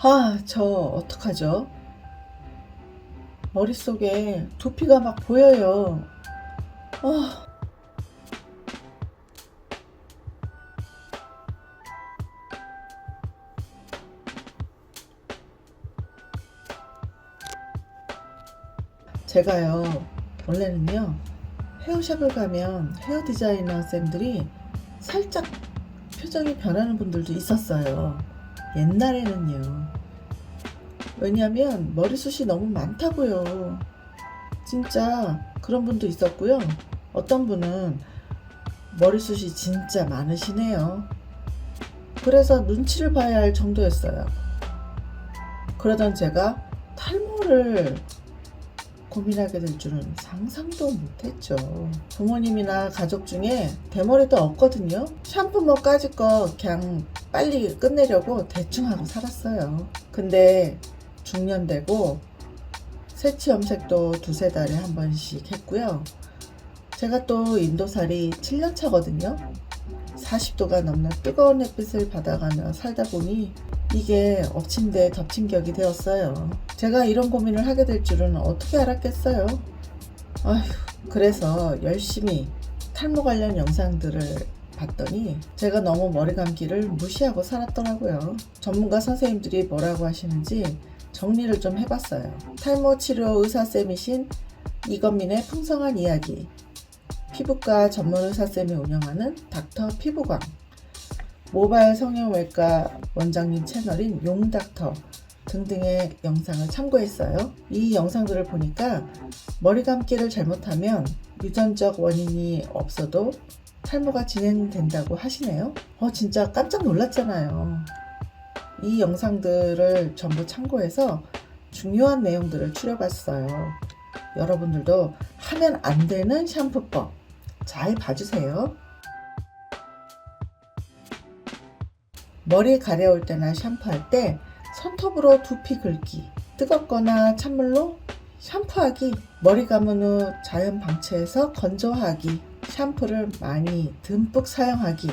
아, 저 어떡하죠? 머릿속에 두피가 막 보여요. 아, 제가요, 원래는요, 헤어샵을 가면 헤어 디자이너 쌤들이 살짝 표정이 변하는 분들도 있었어요. 옛날에는요. 왜냐면 머리숱이 너무 많다고요. 진짜 그런 분도 있었고요. 어떤 분은 머리숱이 진짜 많으시네요. 그래서 눈치를 봐야 할 정도였어요. 그러던 제가 탈모를 고민하게 될 줄은 상상도 못했죠. 부모님이나 가족 중에 대머리도 없거든요. 샴푸 뭐 까짓 거 그냥 빨리 끝내려고 대충 하고 살았어요. 근데 중년 되고 새치 염색도 두세 달에 한 번씩 했고요. 제가 또 인도살이 7년 차거든요. 40도가 넘는 뜨거운 햇빛을 받아가며 살다 보니 이게 엎친 데 덮친 격이 되었어요. 제가 이런 고민을 하게 될 줄은 어떻게 알았겠어요. 아휴, 그래서 열심히 탈모 관련 영상들을 봤더니 제가 너무 머리 감기를 무시하고 살았더라고요. 전문가 선생님들이 뭐라고 하시는지 정리를 좀 해봤어요. 탈모 치료 의사쌤이신 이건민의 풍성한 이야기. 피부과 전문 의사쌤이 운영하는 닥터 피부광. 모바일 성형외과 원장님 채널인 용닥터 등등의 영상을 참고했어요. 이 영상들을 보니까 머리 감기를 잘못하면 유전적 원인이 없어도 탈모가 진행된다고 하시네요. 어, 진짜 깜짝 놀랐잖아요. 이 영상들을 전부 참고해서 중요한 내용들을 추려봤어요. 여러분들도 하면 안 되는 샴푸법 잘 봐주세요. 머리 가려울 때나 샴푸할 때 손톱으로 두피 긁기, 뜨겁거나 찬물로 샴푸하기, 머리 감은 후 자연 방치해서 건조하기, 샴푸를 많이 듬뿍 사용하기,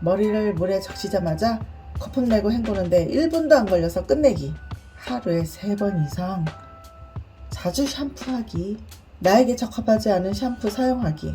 머리를 물에 적시자마자 거품 내고 헹구는데 1분도 안 걸려서 끝내기, 하루에 3번 이상. 자주 샴푸하기, 나에게 적합하지 않은 샴푸 사용하기,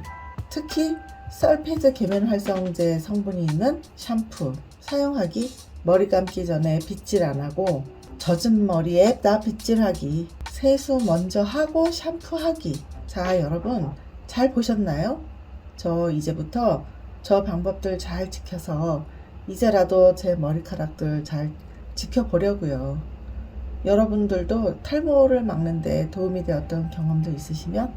특히 설페이드 계면 활성제 성분이 있는 샴푸 사용하기, 머리 감기 전에 빗질 안 하고 젖은 머리에 나 빗질하기, 세수 먼저 하고 샴푸하기. 자, 여러분 잘 보셨나요? 저 이제부터 저 방법들 잘 지켜서 이제라도 제 머리카락들 잘 지켜보려고요. 여러분들도 탈모를 막는데 도움이 되었던 경험도 있으시면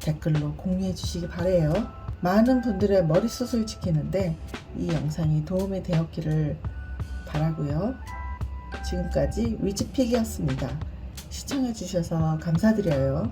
댓글로 공유해 주시기 바래요. 많은 분들의 머리숱을 지키는데 이 영상이 도움이 되었기를 바라고요. 지금까지 위즈픽이었습니다. 시청해 주셔서 감사드려요.